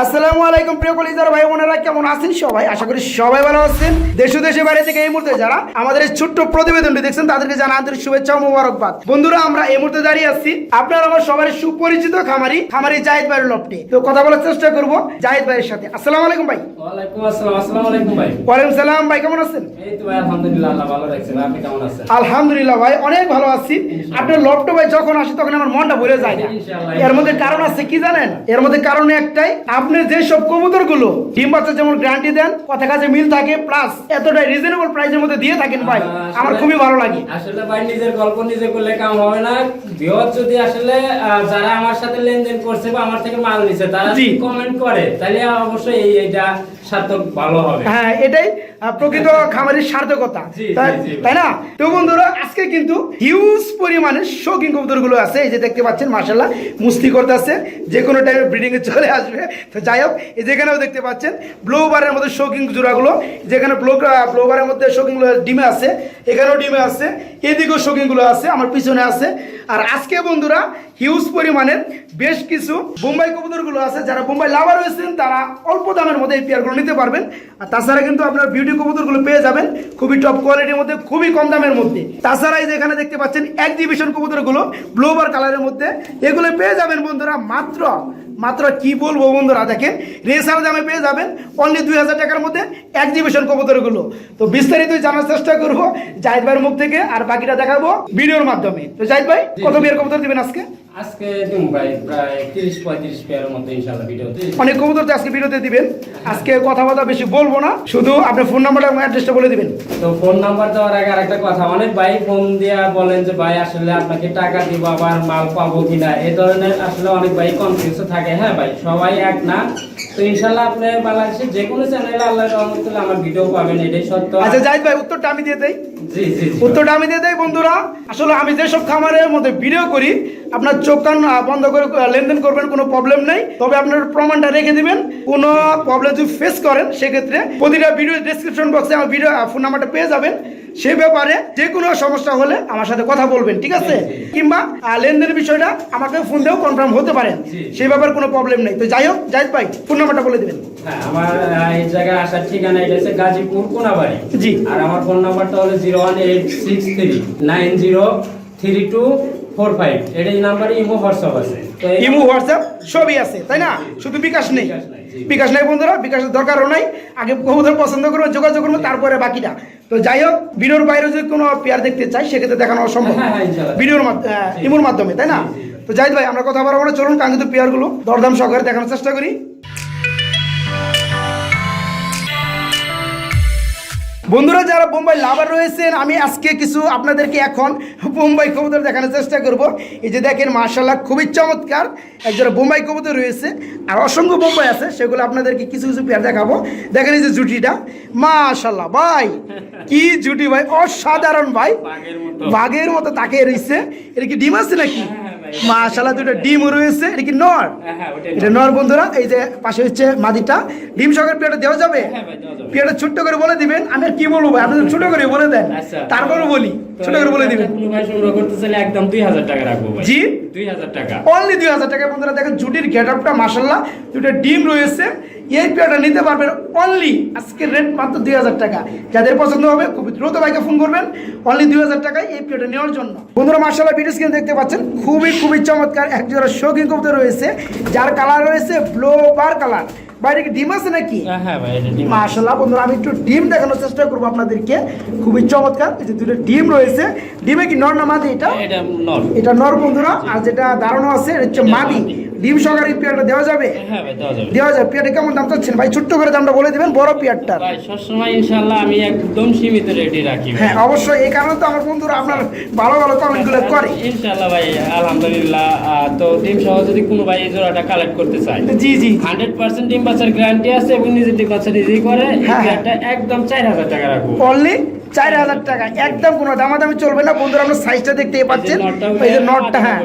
আসসালামু আলাইকুম প্রিয় কলিজার ভাই বোনেরা কেমন আছেন সবাই? আশা করি সবাই ভালো আছেন। দেশ দেশে বাইরে থেকে এই মুহূর্তে যারা আমাদের এই ছোট্ট প্রতিবেদনটি দেখছেন তাদেরকে জানা আন্তরিক শুভেচ্ছা ও মোবারকবাদ। বন্ধুরা আমরা এই মুহূর্তে দাঁড়িয়ে আছি আপনার আমার সবার সুপরিচিত খামারি খামারি জাহিদ ভাইয়ের লপটে। তো কথা বলার চেষ্টা করব জাহিদ ভাইয়ের সাথে। আসসালামু আলাইকুম ভাই। ওয়ালাইকুম সালাম ভাই কেমন আছেন? আলহামদুলিল্লাহ ভাই আপনি কেমন আছেন? আলহামদুলিল্লাহ ভাই অনেক ভালো আছি। আপনার লপটো ভাই যখন আসে তখন আমার মনটা ভরে যায় না। এর মধ্যে কারণ আছে কি জানেন? এর মধ্যে কারণ একটাই আপনি যে সব কবুতরগুলো ডিম বাচ্চা যেমন গ্যারান্টি দেন কথা কাছে মিল থাকে প্লাস এতটাই রিজনেবল প্রাইসের মধ্যে দিয়ে থাকেন ভাই। আমার খুবই ভালো লাগে। আসলে ভাই নিজের গল্প নিজে করলে কাম হবে না। ভিউয়ার যদি আসলে যারা আমার সাথে লেনদেন করছে বা আমার থেকে মাল নিছে তারা জি। কমেন্ট করে তাহলে অবশ্যই এই এইটা সার্থক ভালো হবে। হ্যাঁ এটাই প্রকৃত খামারের সার্থকতা। তাই- না? তো বন্ধুরা আজকে কিন্তু হিউজ পরিমাণে শৌখিন কবুতরগুলো আছে। এই যে দেখতে পাচ্ছেন মার্শাল্লাহ মুস্তি করতে আছে যে কোনো টাইমে ব্রিডিং এ চলে আসবে। তো যাই হোক যেখানেও দেখতে পাচ্ছেন ব্লোবারের মধ্যে শৌখিন জোড়াগুলো, যেখানে ব্লো ব্লোবারের মধ্যে শৌখিন ডিমে আছে, এখানেও ডিমে আছে, এদিকেও শৌখিনগুলো আছে, আমার পিছনে আছে। আর আজকে বন্ধুরা হিউজ পরিমাণের বেশ কিছু বোম্বাই কবুতরগুলো আছে, যারা বোম্বাই লাভার রয়েছেন তারা অল্প দামের মধ্যে এই পেয়ারগুলো নিতে পারবেন। আর তাছাড়া কিন্তু আপনার বিউটি কবুতরগুলো পেয়ে যাবেন, খুবই টপ কোয়ালিটির মধ্যে, খুবই কম দামের মধ্যে। তাছাড়া এই যে এখানে দেখতে পাচ্ছেন এক্সিবিশন কবুতরগুলো ব্লোবার কালারের মধ্যে, এগুলো পেয়ে যাবেন বন্ধুরা মাত্র মাত্র কি বলব বন্ধুরা দেখেন রেসার দামে পেয়ে যাবেন অনলি দুই হাজার টাকার মধ্যে এক্সিবিশন কবুতরগুলো। তো বিস্তারিত জানার চেষ্টা করব জাহিদ ভাইয়ের মুখ থেকে আর বাকিটা দেখাবো ভিডিওর মাধ্যমে। তো জাহিদ ভাই কত বিয়ের কবুতর দিবেন আজকে? আজকে দিন ভাই প্রায় তিরিশ পঁয়ত্রিশ মতো ভিডিও অনেক কবুতর তো আজকে ভিডিওতে দিবেন। আজকে কথা বলা বেশি বলব না শুধু আপনার ফোন নাম্বারটা এবং অ্যাড্রেসটা বলে দিবেন। তো ফোন নাম্বার দেওয়ার আগে আরেকটা কথা অনেক ভাই ফোন দিয়া বলেন যে ভাই আসলে আপনাকে টাকা দিব আবার মাল পাবো কিনা? এই ধরনের আসলে অনেক ভাই কনফিউজ থাকে। হ্যাঁ ভাই সবাই এক না। তো ইনশাল্লাহ আপনি বাংলাদেশের যে কোনো চ্যানেলে আল্লাহ আমার ভিডিও পাবেন এটাই সত্য। আচ্ছা জাহিদ ভাই উত্তরটা আমি দিয়ে দেই। উত্তরটা আমি দিয়ে দেয় বন্ধুরা। আসলে আমি যেসব খামারের মধ্যে ভিডিও করি, আপনার চোখ কান বন্ধ করে লেনদেন করবেন, কোনো প্রবলেম নেই। তবে আপনার প্রমাণটা রেখে দিবেন, কোনো প্রবলেম যদি ফেস করেন, সেক্ষেত্রে প্রতিটা ভিডিও ডেসক্রিপশন বক্সে আমার ভিডিও ফোন নাম্বারটা পেয়ে যাবেন। সে ব্যাপারে যে কোনো সমস্যা হলে আমার সাথে কথা বলবেন ঠিক আছে? কিংবা লেনদেনের বিষয়টা আমাকে ফোন দিয়েও কনফার্ম হতে পারেন। সেই ব্যাপারে কোনো প্রবলেম নেই। তো যাই হোক জাহিদ ভাই ফোন নাম্বারটা বলে দিবেন। হ্যাঁ আমার এই জায়গায় আসার ঠিকানা এটা হচ্ছে গাজীপুর কোনাবাড়ি। জি। আর আমার ফোন নাম্বারটা হলো zero one eight six three nine zero three two four five এটা এই নাম্বারে ইমো হোয়াটসঅ্যাপ আছে। ইমো হোয়াটসঅ্যাপ সবই আছে তাই না? শুধু বিকাশ নেই। বিকাশ নাই, বন্ধুরা বিকাশের দরকারও নাই। আগে কবুতর পছন্দ করব যোগাযোগ করব তারপরে বাকিটা। তো যাই হোক ভিডিওর বাইরে যদি কোনো পেয়ার দেখতে চাই সেক্ষেত্রে দেখানো সম্ভব হ্যাঁ, হ্যাঁ, ভিডিওর। ইমোর মাধ্যমে তাই না। তো যাই ভাই আমরা কথা বলব চলুন চলুন কাঙ্ক্ষিত পেয়ারগুলো দরদাম সহকারে দেখানোর চেষ্টা করি। বন্ধুরা যারা বোম্বাই লাভার রয়েছেন আমি আজকে কিছু আপনাদেরকে এখন বোম্বাই কবুতর দেখানোর চেষ্টা করব। এই যে দেখেন মার্শাল্লাহ খুবই চমৎকার একজোড়া বোম্বাই কবুতর রয়েছে। আর অসংখ্য বোম্বাই আছে সেগুলো আপনাদেরকে কিছু কিছু পেয়ার দেখাবো। দেখেন এই যে জুটিটা মাশাল্লাহ ভাই কি জুটি ভাই অসাধারণ ভাই। বাঘের মতো। তাকে রয়েছে এটা কি ডিম আছে নাকি? হ্যাঁ, হ্যাঁ, মাশাল্লাহ দুটো ডিম রয়েছে। এটা কি নর? হ্যাঁ, ওটাই এটা নর বন্ধুরা এই যে পাশে হচ্ছে মাদিটা। ডিম সকের পেয়ারটা দেওয়া যাবে? দেওয়া যাবে। পেয়ারটা ছোট্ট করে বলে দিবেন আমি আর কি বলব? আপনি ছোট করে বলে দেন। আচ্ছা। তারপরে বলি। ছোট করে বলে দিবেন। কোনো ভাই সংগ্রহ করতে চাইলে একদম দুই হাজার টাকা রাখব ভাই। জি? দুই হাজার টাকা। অনলি দুই হাজার টাকা। বন্ধুরা দেখেন জুটির গেট আপটা মাসাল্লাহ দুটো ডিম রয়েছে। এই পেয়ারটা নিতে পারবেন অনলি আজকের রেট মাত্র দুই হাজার টাকা। যাদের পছন্দ হবে খুবই দ্রুত বাইকে ফোন করবেন অনলি দুই হাজার টাকায় এই পেয়ারটা নেওয়ার জন্য। বন্ধুরা মাসাল্লাহ ভিডিও স্ক্রিন দেখতে পাচ্ছেন খুবই খুবই চমৎকার এক জোড়া শৌখিন কবুতর রয়েছে। যার কালার রয়েছে ব্লো বার কালার বাইরে কি ডিম আছে নাকি? হ্যাঁ, হ্যাঁ মাশাল্লাহ বন্ধুরা আমি একটু ডিম দেখানোর চেষ্টা করব আপনাদেরকে। খুবই চমৎকার এই যে দুটো ডিম রয়েছে। ডিমে কি নর না মাদি এটা? এটা এটা নর বন্ধুরা আর যেটা দাঁড়ানো আছে এটা হচ্ছে মাদি। ডিম সহকারে পেয়ারটা দেওয়া যাবে? হ্যাঁ ভাই দেওয়া যাবে। দেওয়া যাবে। পেয়ারটা কেমন দাম চাচ্ছেন? ভাই ছোট্ট করে দামটা বলে দিবেন বড় পেয়ারটার। ভাই সবসময় ইনশাল্লাহ আমি একদম সীমিত রেডি রাখি হ্যাঁ অবশ্যই। এই কারণে তো আমার বন্ধুরা আপনার ভালো ভালো কমেন্টগুলো করে। ইনশাল্লাহ ভাই আলহামদুলিল্লাহ। তো ডিম সহ যদি কোনো ভাই এই জোড়াটা কালেক্ট করতে চায় জি জি। হান্ড্রেড পার্সেন্ট ডিম বাচ্চার গ্যারান্টি আছে এবং নিজের ডিম বাচ্চা নিজেই করে এই হ্যাঁ, হ্যাঁ। একদম চার হাজার টাকা রাখব। অনলি চার হাজার টাকা। একদম কোনো দামাদামি চলবে না। বন্ধুরা আপনার সাইজটা দেখতে পাচ্ছেন। ওই এই যে নটটা হ্যাঁ।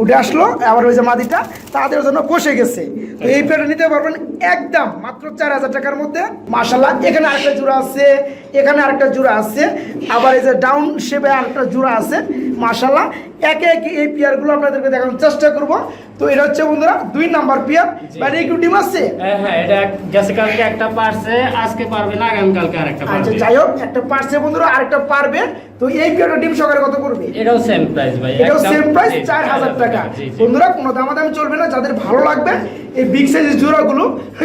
উঠে আসলো আবার ওই যে মাদিটা তাদের জন্য বসে গেছে। তো এই পেয়ারটা নিতে পারবেন একদম মাত্র চার হাজার টাকার মধ্যে। মাসাল্লাহ এখানে আরেকটা জোড়া আছে এখানে আরেকটা জোড়া আছে। আবার এই যে ডাউন শেপে আরেকটা জোড়া আছে। মাশাল্লাহ একে একে এই পেয়ারগুলো আপনাদেরকে দেখানোর চেষ্টা করব। তো এটা হচ্ছে বন্ধুরা দুই নাম্বার পেয়ার। বাইরে একটু ডিম আছে? হ্যাঁ হ্যাঁ এটা গেছে কালকে একটা পারছে আজকে পারবে না আগামীকালকে আর একটা আচ্ছা পারবে। যাই হোক একটা পার্সে বন্ধুরা আরেকটা পারবে। তো এই পেয়ারটা ডিম সহকারে কত করবে? এটাও সেম প্রাইস ভাই এটাও সেম প্রাইস জি, চার হাজার টাকা। জি, জি। বন্ধুরা কোনো দামাদামি চলবে না যাদের ভালো লাগবে এই বিগ সাইজের জোড়াগুলো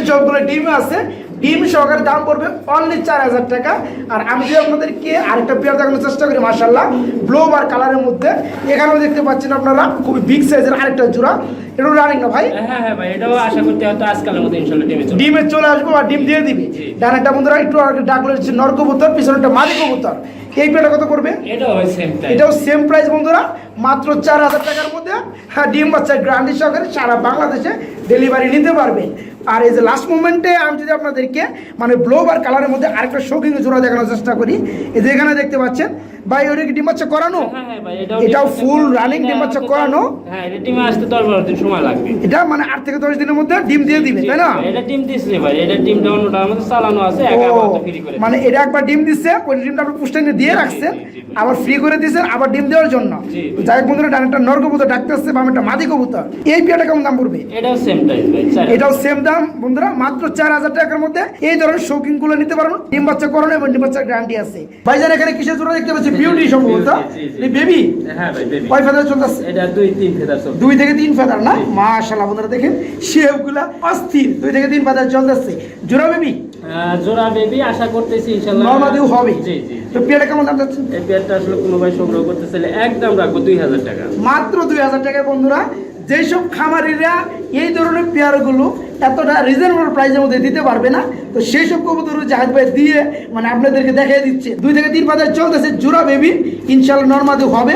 সবগুলো ডিম আছে। ডিম সহকারে দাম পড়বে অনলি চার হাজার টাকা। আর আমি যদি আপনাদেরকে আরেকটা পেয়ার দেখানোর চেষ্টা করি মার্শাল্লাহ ব্লু আর কালারের মধ্যে এখানেও দেখতে পাচ্ছেন আপনারা খুবই বিগ সাইজের আরেকটা জোড়া। এটা রানিং না ভাই? হ্যাঁ হ্যাঁ ভাই এটাও আশা করতে হয়তো আজকালের মতো ইনশাল্লাহ টিমে চলে। ডিমে চলে আসব আর ডিম দিয়ে দিবি। ডানাটা বন্ধুরা একটু ডাকলে নর কবুতর পিছনেটা মাদি কবুতর এই পেটা কত করবে? এটাও সেম প্রাইস এটাও সেম প্রাইস বন্ধুরা মাত্র চার হাজার টাকার মধ্যে। হ্যাঁ ডিম বাচ্চা গ্রান্ডি সহকারে সারা বাংলাদেশে ডেলিভারি নিতে পারবে। আর এই যে লাস্ট মোমেন্টে আমি যদি আপনাদেরকে মানে ব্লো আর কালারের মধ্যে আরেকটা শৌখিন জোড়া দেখানোর চেষ্টা করি এই যে এখানে দেখতে পাচ্ছেন ভাই ওটা কি ডিম বাচ্চা করানো? হ্যাঁ হ্যাঁ এটাও এটাও ডিম full বাচ্চা- ডিম এটা বাচ্চা হয়তো- করানো? হ্যাঁ এটা আসতে দিন সময় লাগবে। এটা মানে আট থেকে দশ দিনের মধ্যে ডিম দিয়ে দিবে তাই না? এটা ভাই চালানো আছে ফ্রি করে মানে এটা একবার ডিম দিচ্ছে ওই ডিমটা আপনি পুষ্টাইনে দিয়ে রাখছেন। আবার ফ্রি করে দিয়েছেন আবার ডিম দেওয়ার জন্য। যাই হোক বন্ধুরা ডান একটা নর কবুতর ডাকতে আসছে বা একটা মাদি কবুতর। এই পেয়ারটা কেমন দাম পড়বে? এটাও সেম প্রাইস ভাই এটাও সেম দাম বন্ধুরা মাত্র চার হাজার টাকার মধ্যে এই ধরনের শৌখিনগুলো নিতে পারবেন ডিম বাচ্চা করানো এবং ডিম বাচ্চার গ্যারান্টি আছে। ভাইজান এখানে কিসের জোড়া দেখতে পাচ্ছি বিউটি সম্ভবত। বেবি হ্যাঁ ভাই বেবি কয় ফেদার চলতেছে? এটা দুই তিন ফেদার সব দুই থেকে তিন ফেদার না? মাশাআল্লাহ বন্ধুরা দেখেন শেপগুলা অস্থির। দুই থেকে তিন ফেদার চলতেছে। জোড়া বেবি জোড়া বেবি আশা করতেছি ইনশাল্লাহ নর্মাদিও হবে। জি জি তো পেয়ারটা কেমন দাম যাচ্ছে এই পেয়ারটা আসলে কোনো ভাই সংগ্রহ করতে চাইলে একদম রাখব দুই হাজার টাকা। মাত্র দুই হাজার টাকা বন্ধুরা যেসব খামারিরা এই ধরনের পেয়ারগুলো এতটা রিজনেবল প্রাইসের মধ্যে দিতে পারবে না, তো সেই সব কবুতর জাহাজ ভাই দিয়ে মানে আপনাদেরকে দেখিয়ে দিচ্ছে। দুই থেকে তিন বাজার চলতেছে জোড়া বেবি ইনশাল্লাহ নর্মাদি হবে।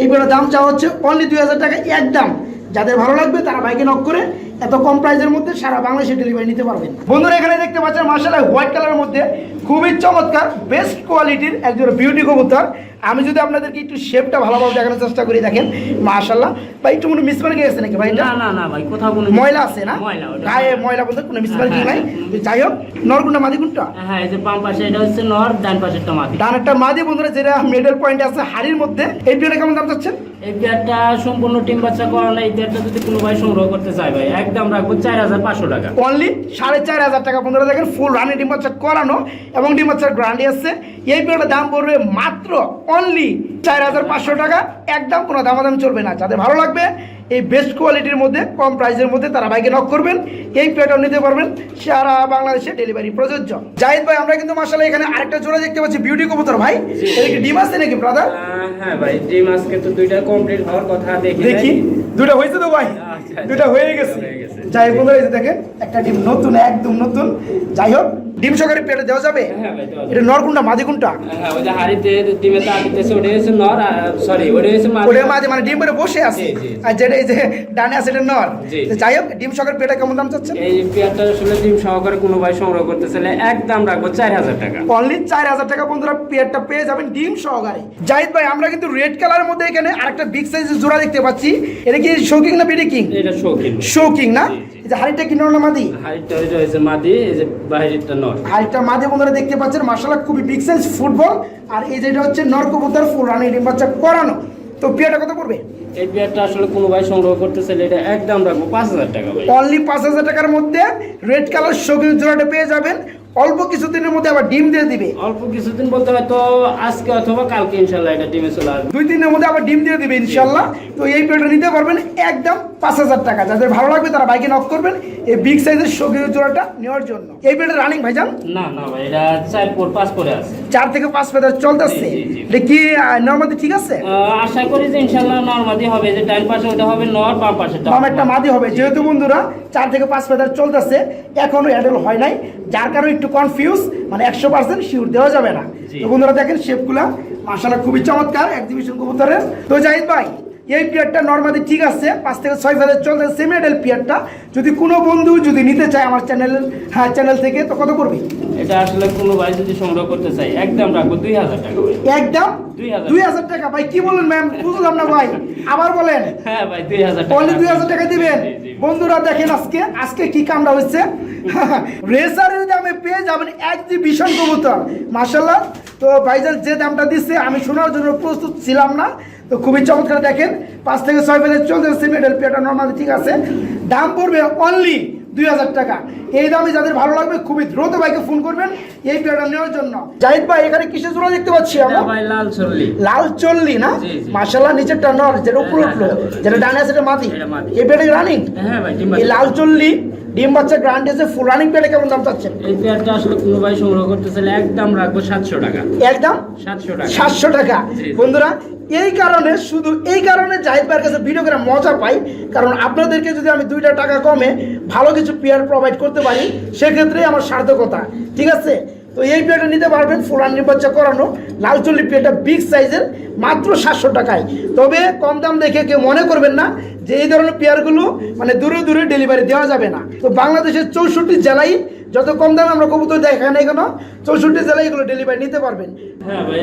এইবারে দাম চাওয়া হচ্ছে অনলি দুই হাজার টাকা একদম যাদের ভালো লাগবে তারা বাইকে নক করে এত কম প্রাইসের মধ্যে সারা বাংলাদেশে ডেলিভারি নিতে পারবেন। বন্ধুরা, এখানে দেখতে পাচ্ছেন মার্শাল্লাহ হোয়াইট কালারের মধ্যে খুবই চমৎকার বেস্ট কোয়ালিটির একজন বিউটি কবুতর। আমি যদি আপনাদেরকে একটু শেপটা ভালোভাবে দেখানোর চেষ্টা করি দেখেন মাশাল্লাহ ভাই একটু মনে মিসমার্কে গেছে নাকি ভাই না না না ভাই কোথাও কোনো ময়লা আছে না? ময়লা গায়ে ময়লা। বলতে কোনো মিসমার্কিং হ্যাঁ, নাই। তো যাই হোক নরগুন্ডা মাদি কোনটা হ্যাঁ এই যে বাম পাশে এটা হচ্ছে নর ডান পাশেরটা মাদি। ডান একটা মাদি বন্ধুরা যেটা মিডল পয়েন্ট আছে হাড়ির মধ্যে। এই বিয়েটা কেমন দাম চাচ্ছেন? এই পেয়ারটা সম্পূর্ণ টিম বাচ্চা করানো এই পেয়ারটা যদি কোনো ভাই সংগ্রহ করতে চায় ভাই একদম রাখব চার হাজার পাঁচশো টাকা। অনলি সাড়ে চার হাজার টাকা বন্ধুরা দেখেন ফুল রানি ডিম বাচ্চা করানো এবং ডিম বাচ্চার গ্রান্ডি আছে। এই বিয়েটার দাম পড়বে মাত্র অনলি চার হাজার পাঁচশো টাকা একদম কোনো দামাদাম চলবে না। যাদের ভালো লাগবে এই বেস্ট কোয়ালিটির মধ্যে কম প্রাইসের মধ্যে তারা বাইকে নক করবেন এই পেয়ারটাও নিতে পারবেন সারা বাংলাদেশে ডেলিভারি প্রযোজ্য। জাহিদ ভাই আমরা কিন্তু মাসালে এখানে আরেকটা জোড়া দেখতে পাচ্ছি বিউটি কবুতর ভাই। এটা কি ডিম আছে নাকি ব্রাদার হ্যাঁ ভাই ডিম আজকে তো দুইটা কমপ্লিট হওয়ার কথা দেখি দেখি। দুটা হয়েছে তো ভাই? আচ্ছা, দুটা হয়ে গেছে। যাই বন্ধুরা, দেখেন একটা ডিম নতুন একদম নতুন। যাই হোক ডিম সহকারে পেটে দেওয়া যাবে? হ্যাঁ দেওয়া যাবে। এটা কোনটা হ্যাঁ ওই যে হাড়িতে ডিমে তা দিতেছে ওটা হচ্ছে নর সরি ওটা হচ্ছে মাদি। ওটা মাদি মানে ডিম বসে আছে। আর যেটা এই যে ডানে আছে এটা নর। যাই হোক ডিম সহকারে কেমন দাম চাচ্ছেন? এই আসলে ডিম সহকারে কোনো ভাই সংগ্রহ করতে চাইলে একদম রাখব চার হাজার টাকা। অনলি চার হাজার টাকা বন্ধুরা পেয়ারটা পেয়ে যাবেন ডিম সহকারে। জাহিদ ভাই আমরা কিন্তু রেড কালারের মধ্যে এখানে আরেকটা বিগ সাইজের জোড়া দেখতে পাচ্ছি। এটা কি শৌকিং না বিডি কিং এটা শৌখিন শৌকিং না। এই যে হাড়িটা কি না মাদি? হাড়িটা ওইটা হয়েছে মাদি এই যে বাহিরেরটা নর। হাড়িটা মাঝে বন্ধুরা দেখতে পাচ্ছেন খুবই বিগ সাইজ ফুটবল। আর এই যেটা হচ্ছে ফুল রানি ডিম বাচ্চা করানো তো পেয়ারটা কত পড়বে? এই পেয়ারটা আসলে কোনো ভাই সংগ্রহ করতে চাইলে এটা একদম রাখব পাঁচ হাজার টাকা ভাই। অনলি পাঁচ হাজার টাকার মধ্যে রেড কালার সবুজ জোড়াটা পেয়ে যাবেন। অল্প কিছুদিনের মধ্যে আবার ডিম দিয়ে দিবে। অল্প কিছুদিন বলতে হয়তো আজকে অথবা কালকে ইনশাল্লাহ এটা ডিমে চলে আসবে। দুই দিনের মধ্যে আবার ডিম দিয়ে দিবে ইনশাল্লাহ। তো এই পেয়ারটা নিতে পারবেন একদম পাঁচ হাজার টাকা। যাদের ভালো লাগবে তারা বাইকে নক করবেন এই বিগ সাইজের শৌখিন জোড়াটা নেওয়ার জন্য। এই পেয়ারটা রানিং ভাইজান? না না ভাই এটা চার পর পাঁচ পরে আছে। চার থেকে পাঁচ ফেদার চলতেছে। এটা কি নর্মালি ঠিক আছে? আশা করি যে ইনশাল্লাহ নর্মাদি হবে। যে ডান পাশে ওটা হবে নর বাম পাশে বাম একটা মাদি হবে। যেহেতু বন্ধুরা চার থেকে পাঁচ ফেদার চলতেছে এখনও অ্যাডেল হয় নাই। যার কারণে একটু কনফিউজ মানে একশো পার্সেন্ট শিওর দেওয়া যাবে না। তো বন্ধুরা দেখেন শেপগুলা মাসালা খুবই চমৎকার এক্সিবিশন কবুতরের তো জাহিদ ভাই এই পিয়ারটা নর্মালি ঠিক আছে পাঁচ থেকে ছয় ফেদার চলতেছে সেমি অ্যাডেল পিয়ারটা। যদি কোনো বন্ধু যদি নিতে চায় আমার চ্যানেলের হ্যাঁ চ্যানেল থেকে তো কত করবে? এটা আসলে কোনো ভাই যদি সংগ্রহ করতে চাই একদম রাখব দুই হাজার টাকা একদম দুই হাজার টাকা। ভাই কি বলেন ম্যাম বুঝলাম না ভাই। আবার বলেন। হ্যাঁ ভাই দুই হাজার টাকা দুই হাজার টাকা দিবেন। বন্ধুরা দেখেন আজকে আজকে কি কামটা হচ্ছে রেসারের দামে পেয়ে যাবেন এক্সিবিশন কবুতর। মার্শাল্লাহ তো ভাইজান যে দামটা দিচ্ছে আমি শোনার জন্য প্রস্তুত ছিলাম না। তো খুবই চমৎকার দেখেন। পাঁচ থেকে ছয় চলতে যাচ্ছে মেডেল পেয়ারটা নর্মালি ঠিক আছে। দাম পড়বে অনলি দুই হাজার টাকা। এই দামে যাদের ভালো লাগবে খুবই দ্রুত বাইকে ফোন করবেন এই পেয়ারটা নেওয়ার জন্য। জাহিদ ভাই এখানে কিসের জোড়া দেখতে পাচ্ছি আমরা? লাল চল্লি। লাল চল্লি না। মার্শাল্লাহ নিচেরটা নর যেটা উপরে উঠল। যেটা ডানে আছে সেটা মাটি এটা মাদি। এই পেয়ারটা রানিং হ্যাঁ এই লাল চল্লি ডিম বাচ্চা গ্রান্ড এসে ফুল রানিং কেমন দাম চাচ্ছেন? এই পেয়ারটা আসলে কোনো ভাই সংগ্রহ করতে চাইলে একদম রাখব সাতশো টাকা। একদম? সাতশো টাকা। সাতশো টাকা। জি, জি। বন্ধুরা এই কারণে, শুধু এই কারণে জাহিদ ভাইয়ের কাছে ভিডিও করে মজা পাই। কারণ আপনাদেরকে যদি আমি দুইটা টাকা কমে ভালো কিছু পেয়ার প্রোভাইড করতে পারি, সেক্ষেত্রে আমার সার্থকতা। ঠিক আছে? তো এই পেয়ারটা নিতে পারবেন ফুলান নির্বাচন করানো। লাল চল্লি পেয়ারটা বিগ সাইজের মাত্র সাতশো টাকায়। তবে কম দাম দেখে কেউ মনে করবেন না যে এই ধরনের পেয়ারগুলো মানে দূরে দূরে ডেলিভারি দেওয়া যাবে না। তো বাংলাদেশের চৌষট্টি জেলায় যত কম দামে আমরা কবুতর দেখাই না কেন চৌষট্টি জেলায় এগুলো ডেলিভারি নিতে পারবেন। হ্যাঁ ভাই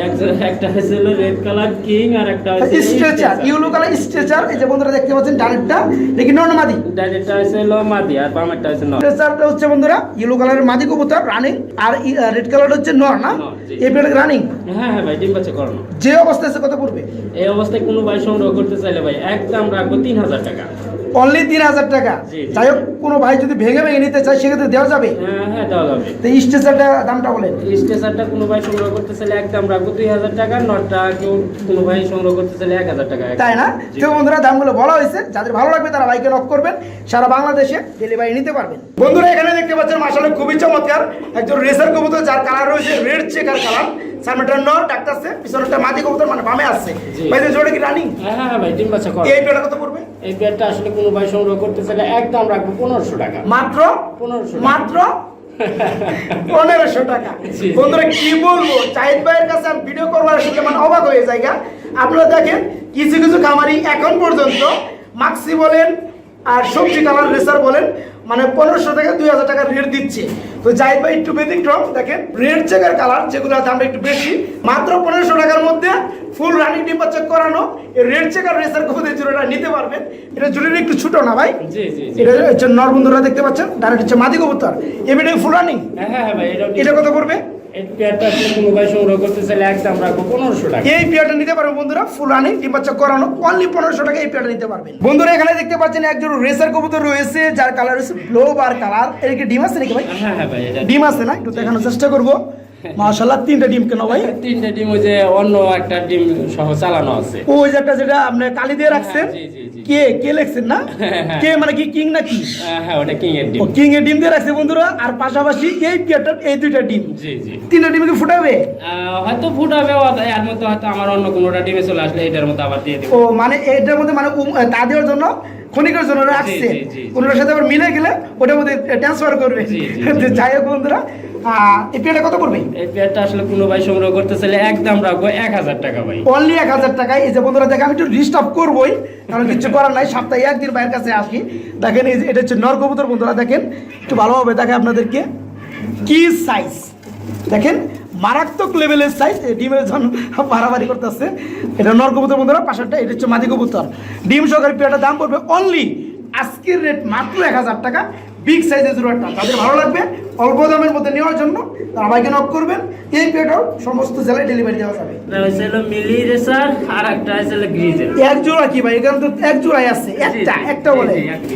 একটা হয়েছিল রেড কালার কিং আর একটা স্ট্রেচার ইউলো কালার স্ট্রেচার এই যে বন্ধুরা দেখতে পাচ্ছেন ডানেরটা দেখি নর্মাদি ডাইরেক্টটা হয়েছিল মাদি আর বামেরটা হয়েছে নর। স্ট্রেচারটা হচ্ছে বন্ধুরা ইউলো কালারের মাদি কবুতর রানিং আর রেড কালারটা হচ্ছে নর না? নর, জি। এই পেয়ারটা রানিং হ্যাঁ হ্যাঁ ভাই ডিম বাচ্চা করানো। যে অবস্থায় আছে কত পড়বে? এই অবস্থায় কোনো ভাই সংগ্রহ করতে চাইলে ভাই একদম রাখব তিন হাজার টাকা। অনলি তিন হাজার টাকা। যাই হোক কোনো ভাই যদি ভেঙে ভেঙে নিতে চায় সেক্ষেত্রে দেওয়া যাবে? হ্যাঁ হ্যাঁ দেওয়া যাবে। তো স্ট্রেচারটা দামটা বলেন। স্টেশনটা কোনো ভাই সংগ্রহ করতে চাইলে একদম রাখব দুই হাজার টাকা নটটা কেউ কোনো ভাই সংগ্রহ করতে চাইলে এক হাজার টাকা। তাই না। তো বন্ধুরা দামগুলো বলা হয়েছে। যাদের ভালো লাগবে তারা বাইকে নক করবেন। সারা বাংলাদেশে ডেলিভারি নিতে পারবেন। বন্ধুরা এখানে দেখতে পাচ্ছেন মাসালে খুবই চমৎকার। একজন রেসার কবুতর যার কালার রয়েছে রেড চেকার কালার সামনেটা নর ডাকতেছে মাদি কবুতর মানে বামে আসছে। ভাই জোড়ে কি রানিং হ্যাঁ হ্যাঁ ভাই ডিম বাচ্চা কর। এই কত পড়বে? এই আসলে কোনো ভাই সংগ্রহ করতে চাইলে একদম রাখব পনেরোশো টাকা। মাত্র? পনেরোশো মাত্র? পনেরোশো টাকা। বন্ধুরা কি বলব? চাহিদ ভাইয়ের কাছে আমি ভিডিও করবার সাথে মানে অবাক হয়ে যায়। আপনারা দেখেন কিছু কিছু খামারি এখন পর্যন্ত মাক্সি বলেন আর সবজি কালার রেসার বলেন মানে পনেরোশো থেকে দুই হাজার টাকা রেট দিচ্ছে। তো যাই ভাই একটু ব্যতিক্রম দেখেন রেড চেকার কালার যেগুলো দামটা একটু বেশি মাত্র পনেরোশো টাকার মধ্যে ফুল রানিং ডিম্বা চেক করানো এই রেড চেকার রেসার কবুদের জুড়েটা নিতে পারবেন। এটা জুড়ে একটু ছোট না ভাই? এটা হচ্ছে নর বন্ধুরা দেখতে পাচ্ছেন ডাইরেক্ট হচ্ছে মাদি কবুতর। এমনি ফুল রানিং হ্যাঁ হ্যাঁ এটা এটা কত পড়বে? এই প্যাডটা আসলে কোনো ভাই সংগ্রহ করতে চাইলে একদম রাখব পনেরোশো টাকা। এই পেয়ারটা নিতে পারবে বন্ধুরা করানো অনলি পনেরোশো টাকা এই পেয়ারটা নিতে পারবেন। বন্ধুরা এখানে দেখতে পাচ্ছেন একজন রেসার কবুতর রয়েছে যার কালার হচ্ছে ব্লো বার কালারের কি ডিম আছে নাকি ভাই? হ্যাঁ হ্যাঁ ভাই ডিম আছে না? একটু দেখানোর চেষ্টা করব। মাশাল্লাহ তিনটা ডিম কেন ভাই? তিনটে ডিম ওই যে অন্য একটা ডিম সহ চালানো আছে। ওই যে একটা যেটা আপনি কালি দিয়ে রাখছেন? জি, জি। কে কে লেখছেন না? হ্যাঁ। কে মানে কি কিং না কি হ্যাঁ হ্যাঁ ওটা কিং এর ডিম। ও কিং এর ডিম দিয়ে রাখছে বন্ধুরা আর পাশাপাশি এই পেয়ারটা এই দুইটা ডিম। জি জি। তিনটা ডিম কি ফুটাবে? হয়তো ফুটাবে এর মধ্যে হয়তো আমার অন্য কোনোটা ডিমে চলে আসলে এটার মধ্যে আবার দিয়ে দেবো। ও মানে এটার মধ্যে মানে উম- তা দেওয়ার জন্য ক্ষণিকের জন্য রাখছে। ওটার সাথে আবার মিলে গেলে ওটার মধ্যে ট্রান্সফার করবে। যাই হোক বন্ধুরা এই পেয়ারটা কত পড়বে? এই আসলে কোনো ভাই সংগ্রহ করতে চাইলে একদম রাখব এক হাজার টাকা ভাই। অনলি এক হাজার টাকায় এই যে বন্ধুরা দেখে আমি একটু ডিস্টার্ব করবোই কারণ কিছু করার নাই সপ্তাহে একদিন ভাইয়ের কাছে আসি। দেখেন এই যে এটা হচ্ছে নর কবুতর বন্ধুরা দেখেন একটু ভালোভাবে দেখে আপনাদেরকে। কি সাইজ দেখেন মারাত্মক লেভেলের সাইজ ডিমের জন্য মারামারি করতেছে। এটা নর কবুতর বন্ধুরা পাশেরটা এটা হচ্ছে মাদি কবুতর। ডিম সহকারে পেয়ারটার দাম পড়বে অনলি আজকের রেট মাত্র এক হাজার টাকা। বিগ সাইজের জোড়াটা তাদের ভালো লাগবে অল্প দামের মধ্যে নেওয়ার জন্য তারা বাইকে নক করবেন। এই পেয়ারটাও সমস্ত জেলায় ডেলিভারি দেওয়া যাবে। মিলি রেসার আর একটা গ্রিজের এক জোড়া কি ভাই? এখানে তো এক জোড়াই আছে একটা একটা বলে।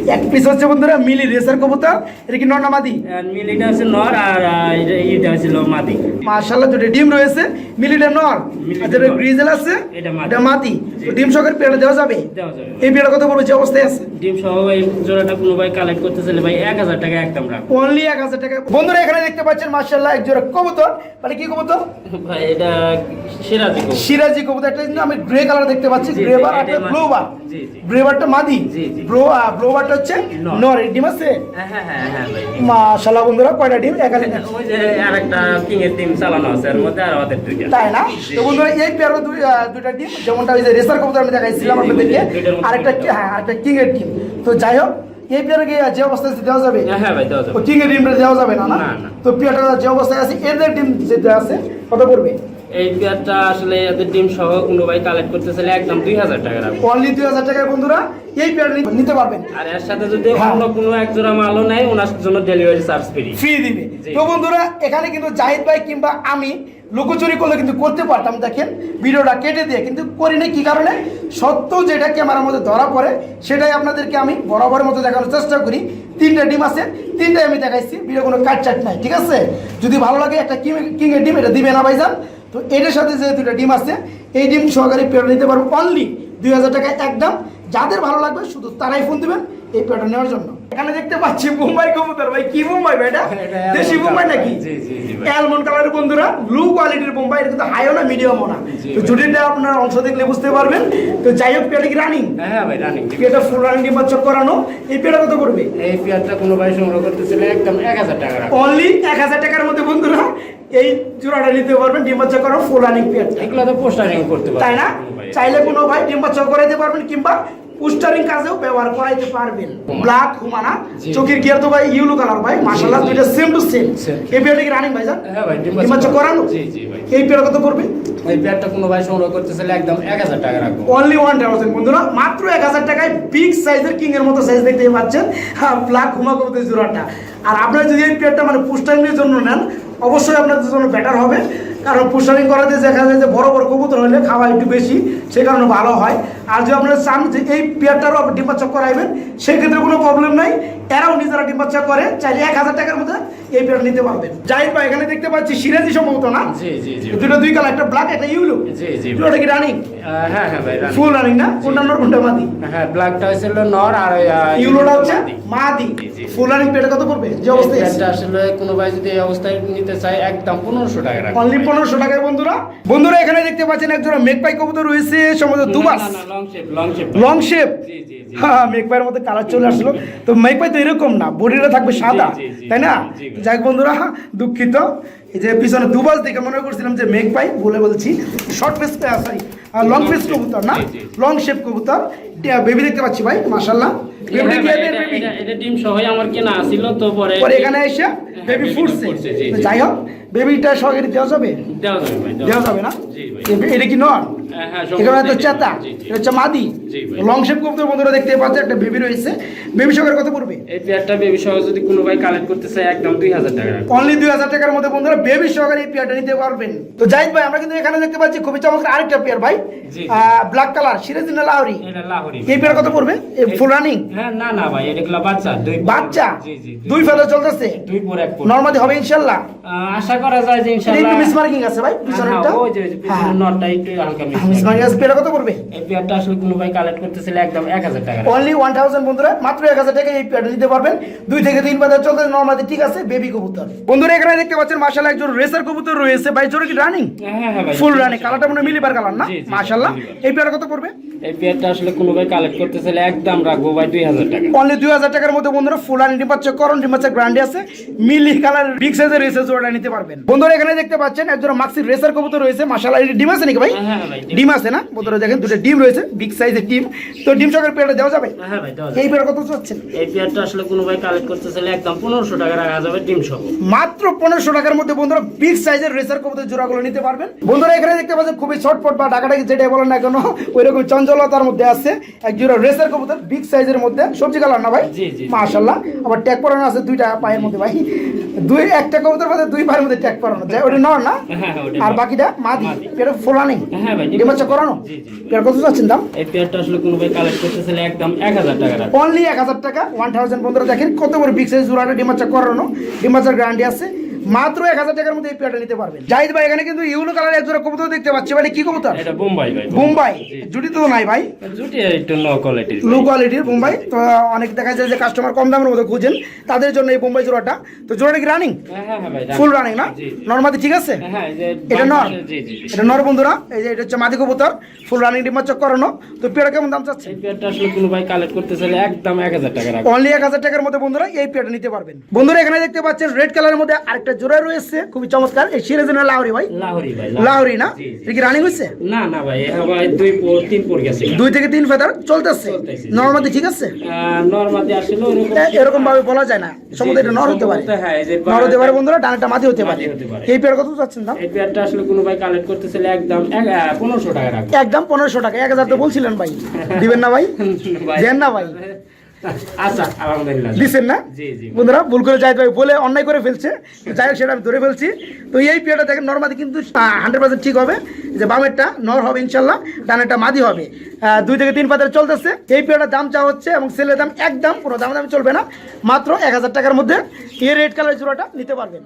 এক পিস হচ্ছে বন্ধুরা মিলি রেসার কবুতর এটা কি নর্নামাদি আর মিলিটা হচ্ছে নর আর এটা- এটা হচ্ছে মাদি। মাশাআল্লাহ দুটো ডিম রয়েছে। মিলিটা নর। আর যেটা গ্রিজেল আছে এটা। এটা। তো ডিম সকের পেয়ারা দেওয়া যাবে? এই পেয়ারা কত বলব যে অবস্থায় আছে। ডিম সহ এই জোড়াটা কোনো ভাই কালেক্ট করতে চাইলে ভাই এক হাজার টাকা একদম রাখব অনলি এক হাজার টাকা। বন্ধুরা এখানে দেখতে পাচ্ছেন মাশাআল্লাহ এক জোড়া কবুতর। মানে কি কবুতর? ভাই এটা সিরাজি কবুতর। সিরাজি কবুতর। কিন্তু আমি গ্রে কালার দেখতে পাচ্ছি। গ্রে বার আর। ব্লু বার জি, জি। গ্রে বারটা মাদি জি, জি। ব্লো ব্লো বারটা হচ্ছে নর। ডিম আছে? হ্যাঁ হ্যাঁ হ্যাঁ হ্যাঁ ভাই। মাশাআল্লাহ বন্ধুরা কয়টা ডিম? এখানে ওই যে আরেকটা কিং এর টিম চালানো আছে। এর মধ্যে আর আমাদের দুইটা। তাই না? তো বন্ধুরা এই পেয়ারও দুইটা টিম যেমনটা ওই যে রেসার কবুতর আমি দেখাইছিলাম আপনাদেরকে আরেকটা হ্যাঁ আরেকটা টিম তো যাই হোক এই পেয়ারে যে অবস্থায় দেওয়া যাবে? হ্যাঁ হ্যাঁ ভাই দেওয়া যাবে। টিমটা দেওয়া না না। তো পেয়ারটা যে অবস্থায় আছে এদের টিম যেটা আছে কত পড়বে? এই পেয়ারটা আসলে এদের ডিম সহ কোনো ভাই কালেক্ট করতে চাইলে একদম দুই হাজার টাকা রাখব। অনলি দুই হাজার টাকায় বন্ধুরা এই পেয়ার নিতে পারবেন। আর এর সাথে যদি হ্যাঁ। অন্য কোনো এক জোড়া মালও নেয় ওনার জন্য ডেলিভারি চার্জ ফ্রি ফ্রি দিবে। তো বন্ধুরা এখানে কিন্তু জাহিদ ভাই কিংবা আমি লুকোচুরি করলে কিন্তু করতে পারতাম, দেখেন, ভিডিওটা কেটে দিয়ে, কিন্তু করি না কি কারণে? সত্য যেটা ক্যামেরার মধ্যে ধরা পড়ে, সেটাই আপনাদেরকে আমি বরাবরের মতো দেখানোর চেষ্টা করি। তিনটা ডিম আছে, তিনটাই আমি দেখাইছি ভিডিও কোনো কাট চাট নাই, ঠিক আছে? যদি ভালো লাগে একটা কিং কিংয়ের ডিম, এটা দিবে না ভাইজান। তো এটার সাথে যে দুটা ডিম আছে, এই ডিম সহকারে পেয়ার নিতে পারব অনলি দুই হাজার টাকা একদম। যাদের ভালো লাগবে, শুধু তারাই ফোন দিবেন, এই পেয়ারটা নেওয়ার জন্য। এখানে দেখতে পাচ্ছি মুম্বাই কবুতর। ভাই কি মুম্বাই এটা? দেশি মুম্বাই নাকি। অ্যালমন্ড কালারের বন্ধুরা ব্লু কোয়ালিটির বোম্বাই এটা কিন্তু হাইও না মিডিয়ামও না। তো জুটিটা আপনার অংশ দেখলে বুঝতে পারবেন। তো যাই হোক পেয়ারটা কি রানিং হ্যাঁ ভাই রানিং পেয়ারটা ফুল রানিং ডিম্বার চক করানো। এই পেয়ারটা কত পড়বে? এই পেয়ারটা কোনো ভাই সংগ্রহ করতে চাইলে একদম এক হাজার টাকা অনলি এক হাজার টাকার মধ্যে বন্ধুরা এই জোড়াটা নিতে পারবেন ডিম্বার চক করানো ফুল রানিং পেয়ারটা এগুলো তো পোস্টারিং করতে পারবে তাই না? চাইলে কোনো ভাই ডিম্বার চক করাইতে পারবেন কিংবা পুস্টারিং কাজেও ব্যবহার করাইতে পারবেন। ব্ল্যাক হুমানা চোখের গিয়ার তো ভাই ইউলো কালার ভাই মাশাআল্লাহ দুইটা সেম টু সেম এই পেয়ারটা কি রানিং ভাই স্যার হ্যাঁ ভাই ডিম করানো? জি জি ভাই। এই পেয়ার কত পড়বে? এই পেয়ারটা কোনো ভাই সংগ্রহ করতে চাইলে একদম এক হাজার টাকা রাখব। অনলি ওয়ান থাউজেন্ড বন্ধুরা মাত্র এক হাজার টাকায় বিগ সাইজের কিং এর মতো সাইজ দেখতে পাচ্ছেন। হ্যাঁ ব্ল্যাক হুমা কবুতর জোড়াটা। আর আপনারা যদি এই পেয়ারটা মানে পুস্টারিংয়ের জন্য নেন অবশ্যই আপনাদের জন্য বেটার হবে। কারণ পুস্টারিং করাতে দেখা যায় যে বড় বড় কবুতর হলে খাওয়া একটু বেশি সে কারণে ভালো হয়। আর যদি আপনারা চান যে এই পেয়ারটারও আপনি ডিম্বা চক করাইবেন সেক্ষেত্রে কোনো প্রবলেম নাই। এরাও নিজেরা ডিম্বা চক করে চাইলে এক হাজার টাকার মধ্যে এই পেয়ার নিতে পারবেন। যাই ভাই এখানে দেখতে পাচ্ছি সিরাজি সম্ভবত না? জি জি জি। দুটো দুই কালার একটা ব্ল্যাক একটা ইউলো জি জি ভাই। কি রানিং হ্যাঁ হ্যাঁ ভাই ফুল রানিং না? কোনটা নর কোনটা মাদি? হ্যাঁ ব্ল্যাকটা হয়েছিল নর আর ওই, ইউলোটা হচ্ছে মাদি। মাদি। জি, জি। ফুল রানিং পেটে কত পড়বে? যে অবস্থায় আছে। আসলে কোনো ভাই যদি এই অবস্থায় নিতে চায় একদম পনেরোশো টাকা রাখব অনলি পনেরোশো টাকায় বন্ধুরা। বন্ধুরা এখানে দেখতে পাচ্ছেন একজোড়া মেঘপাই কবুতর রয়েছে সম্ভবত দুবাস। লং শেপ হ্যাঁ মেঘপাইয়ের মধ্যে কালার চলে আসলো। তো মেঘপাই তো এরকম না বডিটা থাকবে সাদা তাই না। যাক বন্ধুরা দুঃখিত। এই যে পিছনে দুবাস দেখে মনে করছিলাম যে মেঘপাই বলে বলছি। Short face sorry long face কবুতর না। লং শেপ কবুতর। বেবি দেখতে পাচ্ছি ভাই হ্যাঁ ডিম সহই আমার কেনা তো পরে এখানে এসে বেবি ফুটছে। জি। যাই হোক বেবিটা সহকারী দেওয়া যাবে? দেওয়া যাবে না? এটা কি হ্যাঁ, এখানে তো চেতা হচ্ছে মাদি। লং শেপ কবুতর বন্ধুরা দেখতে পাচ্ছে একটা বেবি রয়েছে। বেবি সহকারে কত পড়বে এই পেয়ারটা বেবি সহ যদি কোনো ভাই কালেক্ট করতে চায় একদম দুই হাজার টাকা। অনলি দুই হাজার টাকার মধ্যে বন্ধুরা বেবি সহকারে এই পেয়ারটা নিতে পারবেন। তো জাহিদ ভাই আমরা কিন্তু এখানে দেখতে পাচ্ছি খুবই চমৎকার আরেকটা পেয়ার ভাই। ব্ল্যাক কালার সিরাজিনা লাহোরি। এই পেয়ার কত পড়বে? ফুল রানিং হ্যাঁ না না ভাই এটা বাচ্চা দুই বাচ্চা? দুই ফেলা চলতেছে? দুই পর এক নর্মালি হবে ইনশাল্লাহ। আহ, আশা করা যায় যে ইনশাআল্লাহ একটু মিসমার্কিং আছে ভাই হ্যাঁ, পিছনেরটা ওই যে হ্যাঁ। পিছনের নটটা একটু হালকা মিস মিসমার্কিং আছে কত পড়বে? এই পেয়ারটা আসলে কোনো ভাই কালেক্ট করতে একদম এক হাজার টাকা। অনলি ওয়ান থাউজেন্ড বন্ধুরা মাত্র এক হাজার টাকা এই পেয়ারটা নিতে পারবেন। দুই থেকে তিন বাজার চলতে নর্মালি ঠিক আছে বেবি কবুতর। বন্ধুরা এখানে দেখতে পাচ্ছেন মাশাল্লাহ একজন রেসার কবুতর রয়েছে। ভাই জোরে কি রানিং হ্যাঁ হ্যাঁ ভাই ফুল রানিং কালারটা মনে হয় মিলিবার কালার না? জি, জি, মাশাল্লাহ মিলিবার। এই পেয়ারটা কত পড়বে? এই পেয়ারটা আসলে কোনো ভাই কালেক্ট করতে একদম রাখব ভাই দুই হাজার টাকা। অনলি দুই হাজার টাকার মধ্যে বন্ধুরা ফুল রানিং ডিম্বাচ্ছে করণ ডিম্বাচ্ছে গ্রান্ডি আছে। মিলি কালার বিগ সাইজের রেসার জোড়া নিতে পারবেন। বন্ধুরা এখানে দেখতে পাচ্ছেন একজন মাক্সি রেসার কবুতর রয়েছে নাকি ভাই? হ্যাঁ ভাই। ডিম আছে না? বন্ধুরা দেখেন দুটো ডিম রয়েছে বিগ সাইজের ডিম। তো ডিম সকের পেয়ারটা দেওয়া যাবে? হ্যাঁ ভাই দেওয়া এই যাবে। পেয়ার কত চাচ্ছেন এই পেয়ারটা আসলে কোনো ভাই কালেক্ট করতে চাইলে একদম পনেরোশো টাকা রাখা যাবে ডিম সহ। মাত্র পনেরোশো টাকার মধ্যে বন্ধুরা বিগ সাইজের রেসার কবুতর জোড়াগুলো নিতে পারবেন। বন্ধুরা এখানে দেখতে পাচ্ছেন খুবই ছটফট বা ডাকাডাকি যেটাই বলেন না কেন ওই রকম চঞ্চলতার মধ্যে আছে। এক জোড়া রেসার কবুতর বিগ সাইজের মধ্যে। সবজি কালার না ভাই? জি, জি। মাশাল্লাহ আবার ট্যাগ পরানো আছে দুইটা পায়ের মধ্যে ভাই। দুই একটা কবুতর মধ্যে দুই পায়ের মধ্যে ট্যাগ পরানো যায়। ওটা নর না? হ্যাঁ, আর বাকিটা মাদি। এটা ফোলা নেই। হ্যাঁ ভাই ডিম ডিমাচ্ছা করানো? জি, জি। পেয়ার কত চাচ্ছেন দাম? এই পেয়ারটা আসলে কোনো ভাই কালেক্ট করতেছিল একদম এক হাজার টাকা অনলি এক হাজার টাকা ওয়ান থাউজেন্ড বন্ধুরা দেখেন কত বড় বিগ সাইজ জোড়াটা ডিমাচা করানো। ডিমাচার গ্যারান্টি আছে। মাত্র এক হাজার টাকার মধ্যে এই পেয়ারটা নিতে পারবেন। জাহিদ ভাই এখানে কিন্তু ইউলো কালার এক জোড়া কবুতর দেখতে পাচ্ছি। মানে কি কবুতর? এটা বোম্বাই ভাই মুম্বাই জুটি তো নাই ভাই। জুটি একটু লো কোয়ালিটির লো কোয়ালিটির মুম্বাই তো অনেক দেখা যায় যে কাস্টমার কম দামের মধ্যে খুঁজেন। তাদের জন্য এই মুম্বাই জোড়াটা। তো জোড়াটা কি রানিং হ্যাঁ হ্যাঁ হ্যাঁ ফুল রানিং না। নর্মালি ঠিক আছে? হ্যাঁ এটা বাম নর। জি জি জি। এটা নর বন্ধুরা। এই যে এটা হচ্ছে মাদি কবুতর। ফুল রানিং ডিমাচক করানো। তো পেয়ারটা কেমন দাম চাচ্ছে এই পেয়ারটা আসলে কোনো ভাই কালেক্ট করতে চাইলে একদম এক হাজার টাকা অনলি এক হাজার টাকার মধ্যে বন্ধুরা এই পেয়ারটা নিতে পারবেন। বন্ধুরা এখানে দেখতে পাচ্ছেন রেড কালারের মধ্যে আরেকটা জোড়া রয়েছে খুবই চমৎকার। এই সিরাজুল লাহরি ভাই। লাহোরি ভাই লাহরি। না। এটা কি রানিং হচ্ছে না না ভাই দুই তিন পর গেছে। দুই থেকে তিন ফেদার চলতেছে। নর্মাদি ঠিক আছে? নর্মাদি আসলে এরকম ভাবে বলা যায় না। সম্ভবত এটা নর হতে পারে। হ্যাঁ, এই যে নর হতে পারে বন্ধুরা ডানেরটা মাদি হতে পারে। এই পেয়ার কত চাচ্ছেন দাম? এই পেয়ারটা আসলে কোনো ভাই কালেক্ট করতে চাইলে একদম এক- আহ, পনেরোশো টাকা রাখব। একদম পনেরোশো টাকা এক হাজার তো বলছিলেন ভাই। দিবেন না ভাই? ভাই। দেন না ভাই। আচ্ছা আলহামদুলিল্লাহ। দিচ্ছেন না? বন্ধুরা ভুল করে ভাই বলে অন্যায় করে ফেলছে। যাই হোক সেটা আমি ধরে ফেলছি। তো এই দেখেন নর্মাদি কিন্তু হান্ড্রেড পার্সেন্ট ঠিক হবে। যে বামেরটা নর হবে ইনশাল্লাহ ডানেরটা মাদি হবে। দুই থেকে তিন পাতার চলতেছে। এই দাম চা হচ্ছে এবং সেলের দাম একদম কোনো দাম দামে চলবে না। মাত্র এক হাজার টাকার মধ্যে এই রেড কালার জোড়াটা নিতে পারবেন।